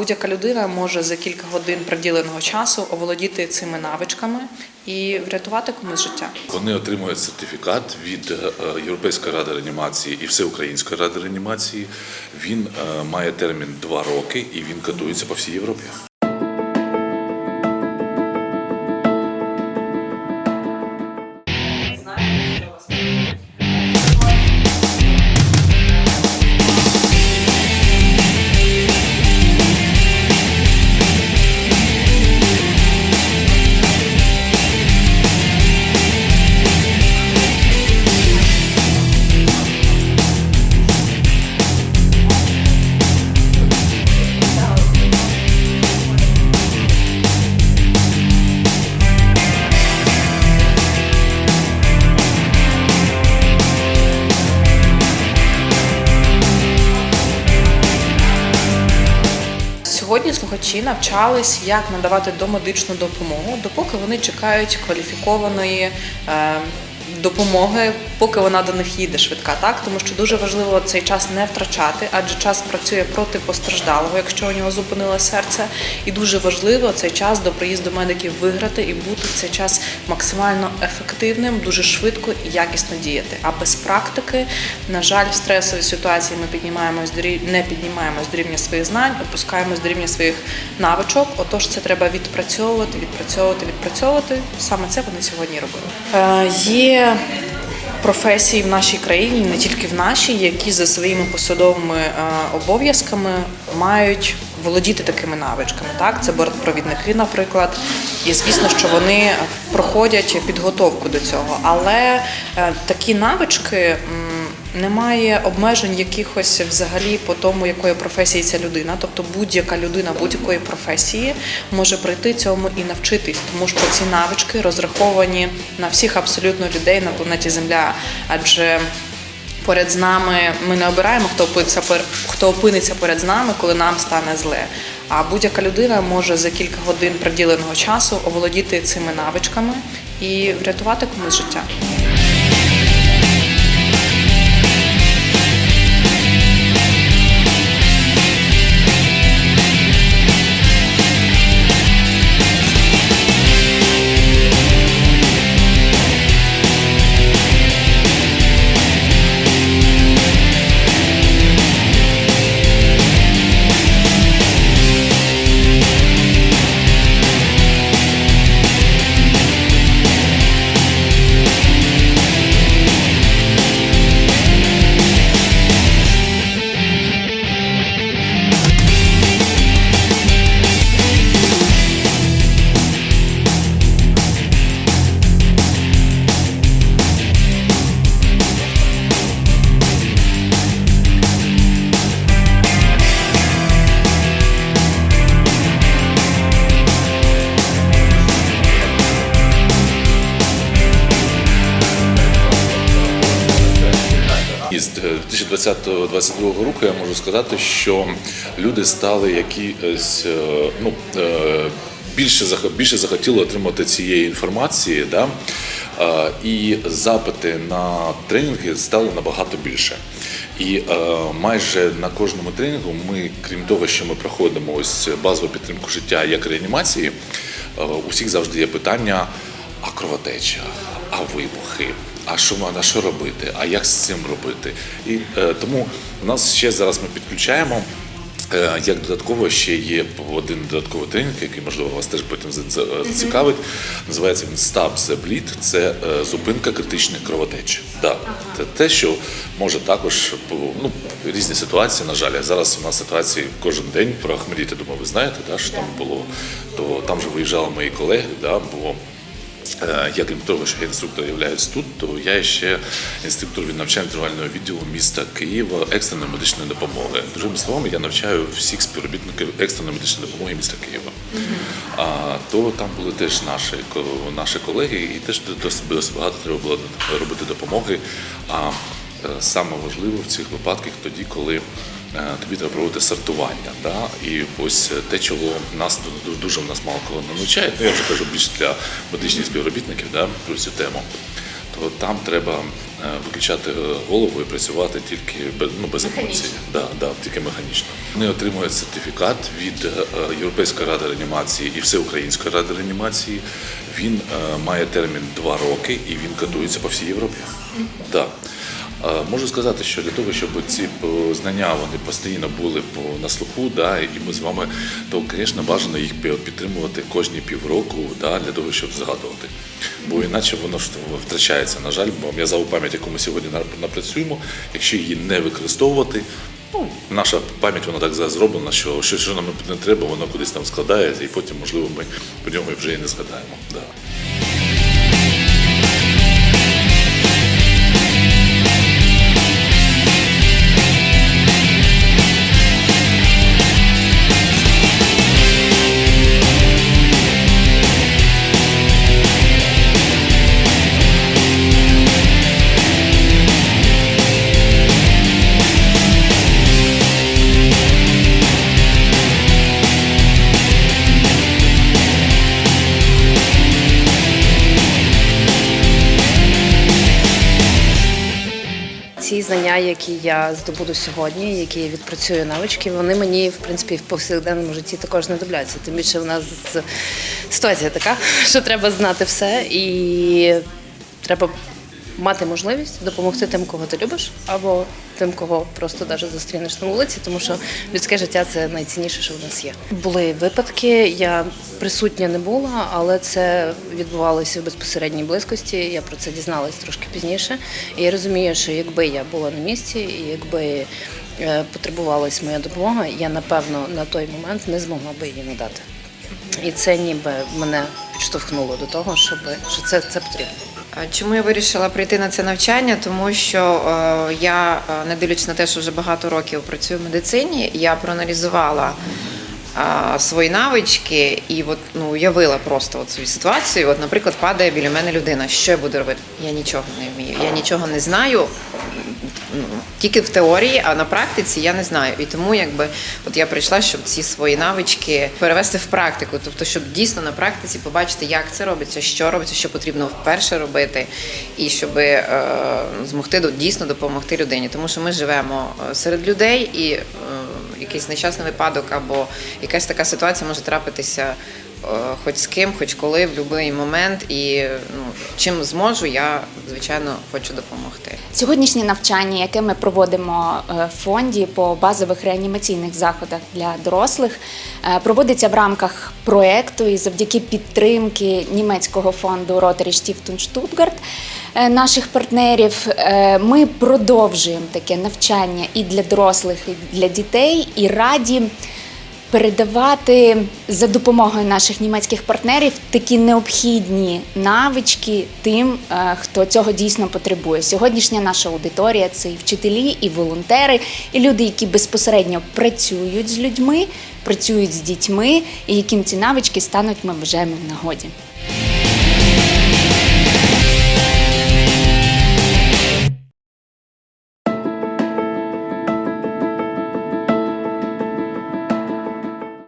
будь-яка людина може за кілька годин приділеного часу оволодіти цими навичками і врятувати комусь життя. Вони отримують сертифікат від е, Європейської ради реанімації і Всеукраїнської ради реанімації. Він е, має термін два роки і він катується по всій Європі. Слухачі навчались, як надавати домедичну допомогу, допоки вони чекають кваліфікованої е, допомоги, поки вона до них їде швидка. Так тому що дуже важливо цей час не втрачати, адже час працює проти постраждалого, якщо у нього зупинило серце. І дуже важливо цей час до приїзду медиків виграти і бути в цей час максимально ефективним, дуже швидко і якісно діяти. А без практики, на жаль, в стресовій ситуації ми піднімаємось до не піднімаємось до рівня своїх знань, опускаємось до рівня своїх навичок. Отож, це треба відпрацьовувати, відпрацьовувати, відпрацьовувати. Саме це вони сьогодні робили. Е, є професії в нашій країні, не тільки в нашій, які за своїми посадовими е, обов'язками мають володіти такими навичками. Так, це бортпровідники, наприклад. І звісно, що вони проходять підготовку до цього. Але е, такі навички. Немає обмежень якихось взагалі по тому, якої професії ця людина. Тобто будь-яка людина будь-якої професії може прийти цьому і навчитись, тому що ці навички розраховані на всіх абсолютно людей на планеті Земля. Адже поряд з нами ми не обираємо, хто опиниться хто опиниться поряд з нами, коли нам стане зле. А будь-яка людина може за кілька годин приділеного часу оволодіти цими навичками і врятувати комусь життя. 2020-2022 року я можу сказати, що люди стали якісь е, ну, е, більше більше захотіли отримати цієї інформації, да? Е, і запити на тренінги стало набагато більше. І е, майже на кожному тренінгу ми, крім того, що ми проходимо ось базову підтримку життя як реанімації, е, у всіх завжди є питання: а кровотеча, а вибухи, а що а що робити, а як з цим робити? І е, тому у нас ще зараз ми підключаємо. е, Як додатково ще є один додатковий тренінг, який можливо вас теж потім за- за- зацікавить. Називається він Stop the Bleed. Це е, зупинка критичних кровотеч. Да, це те, що може також ну, різні ситуації. На жаль, зараз у нас ситуації кожен день про Ахмедіти, думаю, ви знаєте, да, що там було. То там же виїжджали мої колеги, да, бо Я крім того, що інструктор являюсь тут, то я ще інструктор від навчально-тренувального відділу міста Києва екстреної медичної допомоги. Другими словами, я навчаю всіх співробітників екстреної медичної допомоги міста Києва. А, то там були теж наші, наші колеги, і теж досить, багато треба було робити допомоги. А е, саме важливо в цих випадках тоді, коли е, тобі треба проводити сортування. Да? І ось те, чого нас дуже в нас мало кого не навчають, ну я вже кажу більше для медичних співробітників да, про цю тему, то там треба виключати е, голову і працювати тільки без, ну, без емоцій. Да, да, тільки механічно. Вони отримують сертифікат від е, Європейської ради реанімації і Всеукраїнської ради реанімації. Він е, має термін два роки і він катується по всій Європі. Да. Можу сказати, що для того, щоб ці е, знання вони постійно були на слуху, да, і ми з вами, то, звісно, бажано їх підтримувати кожні півроку, да, для того, щоб згадувати. Бо іначе воно ж втрачається, на жаль, бо м'язову пам'ять, яку ми сьогодні на- напрацюємо, якщо її не використовувати, ну, наша пам'ять вона так зроблена, що що, що нам не треба, воно кудись там складається, і потім, можливо, ми по ньому вже і не згадаємо. Да. Ці знання, які я здобуду сьогодні, які я відпрацюю навички, вони мені в принципі в повсякденному житті також не знадобляться. Тим більше в нас ситуація така, що треба знати все, і треба мати можливість допомогти тим, кого ти любиш, або тим, кого просто даже зустрінеш на вулиці, тому що людське життя це найцінніше, що в нас є. Були випадки, я присутня не була, але це відбувалося в безпосередній близькості. Я про це дізналась трошки пізніше. І я розумію, що якби я була на місці, і якби е, потребувалась моя допомога, я напевно на той момент не змогла би її надати. І це ніби мене підштовхнуло до того, щоб що це, це потрібно. А Чому я вирішила прийти на це навчання? Тому що е, я, е, не дивлячись на те, що вже багато років працюю в медицині, я проаналізувала е, свої навички і от, ну, уявила просто цю ситуацію. От, наприклад, падає біля мене людина. Що я буду робити? Я нічого не вмію, я нічого не знаю. Тільки в теорії, а на практиці я не знаю. І тому якби от я прийшла, щоб ці свої навички перевести в практику, тобто, щоб дійсно на практиці побачити, як це робиться, що робиться, що потрібно вперше робити, і щоб е, змогти дійсно допомогти людині. Тому що ми живемо е, серед людей, і е, якийсь нещасний випадок або якась така ситуація може трапитися. е, Хоч з ким, хоч коли, в будь-який момент, і ну чим зможу, я звичайно хочу допомогти. Сьогоднішнє навчання, яке ми проводимо е, в фонді по базових реанімаційних заходах для дорослих, е, проводиться в рамках проекту і завдяки підтримки німецького фонду Rotary Stiftung Stuttgart, е, наших партнерів. Ми продовжуємо таке навчання і для дорослих, і для дітей, і раді передавати за допомогою наших німецьких партнерів такі необхідні навички тим, е, хто цього дійсно потребує. Сьогоднішня наша аудиторія це і вчителі, і волонтери, і люди, які безпосередньо працюють з людьми, працюють з дітьми, і яким ці навички стануть, ми вже в нагоді.